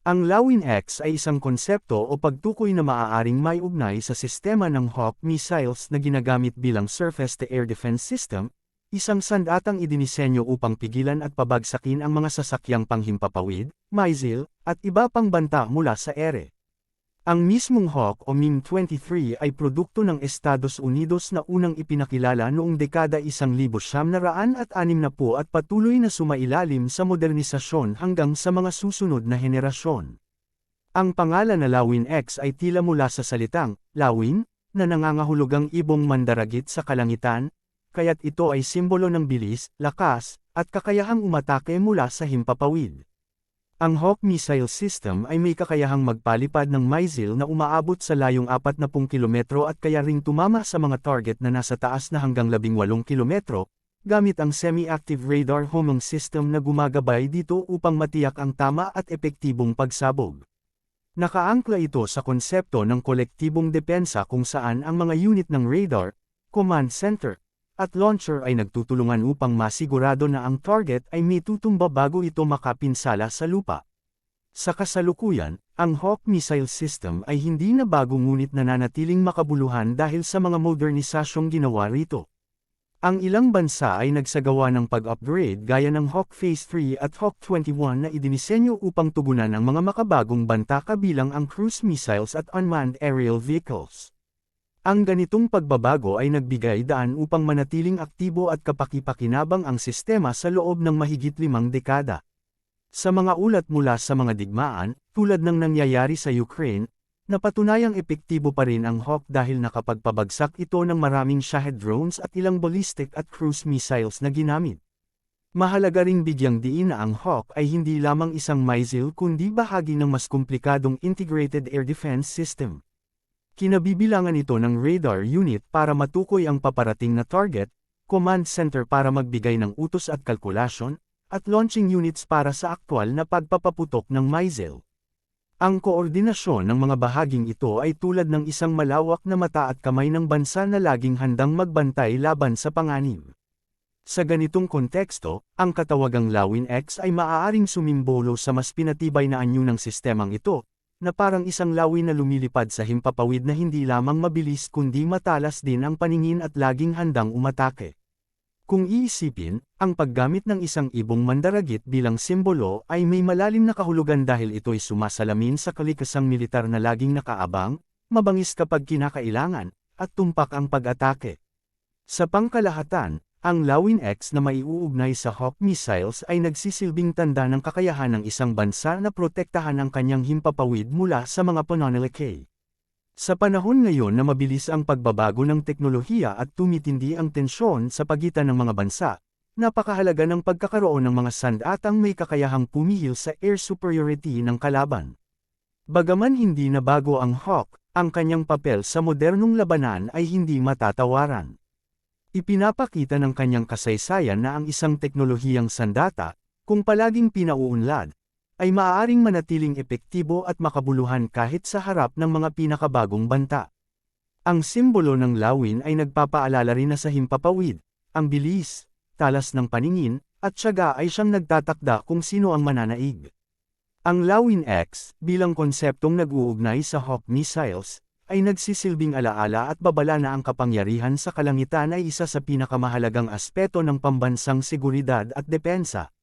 Ang Lawin X ay isang konsepto o pagtukoy na maaaring may ugnay sa sistema ng Hawk missiles na ginagamit bilang surface-to-air defense system, isang sandatang idinisenyo upang pigilan at pabagsakin ang mga sasakyang panghimpapawid, missile, at iba pang banta mula sa ere. Ang mismong Hawk o MiM-23 ay produkto ng Estados Unidos na unang ipinakilala noong dekada 1960 at patuloy na sumailalim sa modernisasyon hanggang sa mga susunod na henerasyon. Ang pangalan na Lawin X ay tila mula sa salitang, Lawin, na nangangahulugang ibong mandaragit sa kalangitan, kaya't ito ay simbolo ng bilis, lakas, at kakayahang umatake mula sa himpapawid. Ang Hawk missile system ay may kakayahang magpalipad ng missile na umaabot sa layong 40 kilometro at kaya ring tumama sa mga target na nasa taas na hanggang 18 kilometro, gamit ang semi-active radar homing system na gumagabay dito upang matiyak ang tama at epektibong pagsabog. Nakaangkla ito sa konsepto ng kolektibong depensa kung saan ang mga unit ng radar, command center, at launcher ay nagtutulungan upang masigurado na ang target ay may tutumba bago ito makapinsala sa lupa. Sa kasalukuyan, ang Hawk missile system ay hindi na bago ngunit nananatiling makabuluhan dahil sa mga modernisasyong ginawa rito. Ang ilang bansa ay nagsagawa ng pag-upgrade gaya ng Hawk Phase 3 at Hawk 21 na idinisenyo upang tugunan ang mga makabagong banta kabilang ang cruise missiles at unmanned aerial vehicles. Ang ganitong pagbabago ay nagbigay daan upang manatiling aktibo at kapakipakinabang ang sistema sa loob ng mahigit limang dekada. Sa mga ulat mula sa mga digmaan, tulad ng nangyayari sa Ukraine, napatunayang epektibo pa rin ang Hawk dahil nakapagpabagsak ito ng maraming Shahed drones at ilang ballistic at cruise missiles na ginamit. Mahalaga ring bigyang diin na ang Hawk ay hindi lamang isang missile kundi bahagi ng mas komplikadong integrated air defense system. Kinabibilangan ito ng radar unit para matukoy ang paparating na target, command center para magbigay ng utos at kalkulasyon, at launching units para sa aktwal na pagpapaputok ng missile. Ang koordinasyon ng mga bahaging ito ay tulad ng isang malawak na mata at kamay ng bansa na laging handang magbantay laban sa panganib. Sa ganitong konteksto, ang katawagang Lawin X ay maaaring sumimbolo sa mas pinatibay na anyo ng sistemang ito, na parang isang lawin na lumilipad sa himpapawid na hindi lamang mabilis kundi matalas din ang paningin at laging handang umatake. Kung iisipin, ang paggamit ng isang ibong mandaragit bilang simbolo ay may malalim na kahulugan dahil ito'y sumasalamin sa kalikasang militar na laging nakaabang, mabangis kapag kinakailangan, at tumpak ang pag-atake. Sa pangkalahatan, ang Lawin X na maiuugnay sa Hawk missiles ay nagsisilbing tanda ng kakayahan ng isang bansa na protektahan ang kanyang himpapawid mula sa mga pananalakay. Sa panahon ngayon na mabilis ang pagbabago ng teknolohiya at tumitindi ang tensyon sa pagitan ng mga bansa, napakahalaga ng pagkakaroon ng mga sandatang may kakayahang pumihil sa air superiority ng kalaban. Bagaman hindi na bago ang Hawk, ang kanyang papel sa modernong labanan ay hindi matatawaran. Ipinapakita ng kanyang kasaysayan na ang isang teknolohiyang sandata, kung palaging pinauunlad, ay maaaring manatiling epektibo at makabuluhan kahit sa harap ng mga pinakabagong banta. Ang simbolo ng lawin ay nagpapaalala rin na sa himpapawid, ang bilis, talas ng paningin, at syaga ay siyang nagtatakda kung sino ang mananaig. Ang Lawin X, bilang konseptong nag-uugnay sa Hawk missiles, ay nagsisilbing alaala at babala na ang kapangyarihan sa kalangitan ay isa sa pinakamahalagang aspeto ng pambansang seguridad at depensa.